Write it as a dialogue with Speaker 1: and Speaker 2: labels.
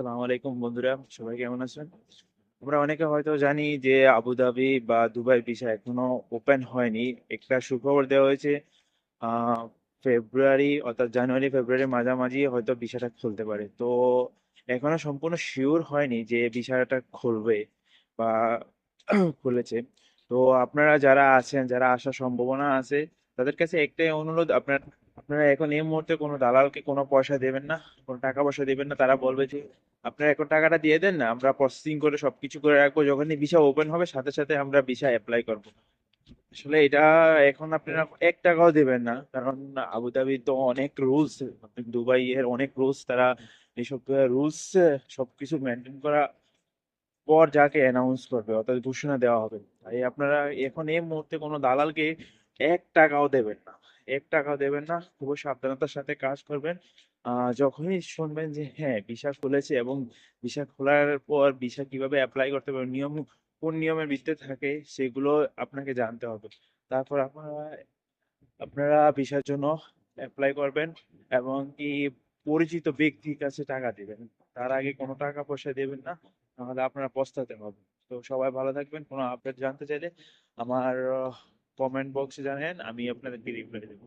Speaker 1: আসসালামু আলাইকুম বন্ধুরা, সবাই কেমন আছেন? আমরা অনেকে হয়তো জানি যে আবুধাবি বা দুবাই ভিসা এখনও ওপেন হয়নি। একটা সুখবর দেওয়া হয়েছে ফেব্রুয়ারি অর্থাৎ জানুয়ারি, ফেব্রুয়ারি মাঝামাঝি হয়তো ভিসাটা খুলতে পারে। তো এখনও সম্পূর্ণ শিওর হয়নি যে ভিসাটা খুলবে বা খুলেছে। তো আপনারা যারা আছেন, যারা আসার সম্ভাবনা আছে, তাদের কাছে একটাই অনুরোধ, আপনার আপনারা এখন এই মুহূর্তে কোনো দালালকে কোনো পয়সা দেবেন না, কোনো টাকা পয়সা দেবেন না। তারা বলবে যে, আপনারা এখন টাকাটা দিয়ে দেন না, আমরা প্রসেসিং করে সবকিছু করে রাখব। যখনই ভিসা ওপেন হবে, সাথে সাথে আমরা ভিসা অ্যাপ্লাই করব। আসলে এটা এখন আপনারা এক টাকাও দেবেন না, কারণ আবুধাবি তো অনেক রুলস দুবাই এর অনেক রুলস তারা এইসব রুলস সবকিছু মেনটেন করা পর যাকে অ্যানাউন্স করবে, অর্থাৎ ঘোষণা দেওয়া হবে। তাই আপনারা এখন এই মুহূর্তে কোনো দালালকে এক টাকাও দেবেন না। এক টাকাও দেবেন না। খুবই সাবধানতার সাথে কাজ করবেন। যখনই শুনবেন যে হ্যাঁ ভিসা খুলেছে এবং ভিসা খোলার পর ভিসা কীভাবে অ্যাপ্লাই করতে পারবেন নিয়ম, কোন নিয়মের ভিত্তিতে থাকে, সেগুলো আপনাকে জানতে হবে। তারপর আপনারা আপনারা ভিসার জন্য অ্যাপ্লাই করবেন এবং কি পরিচিত ব্যক্তির কাছে টাকা দিবেন। তার আগে কোনো টাকা পয়সা দেবেন না, নাহলে আপনারা পস্তাতে হবে। তো সবাই ভালো থাকবেন। কোনো আপডেট জানতে চাইলে আমার কমেন্ট বক্সে জানেন আমি আপনাদেরকে রিপ্লাই দেবো।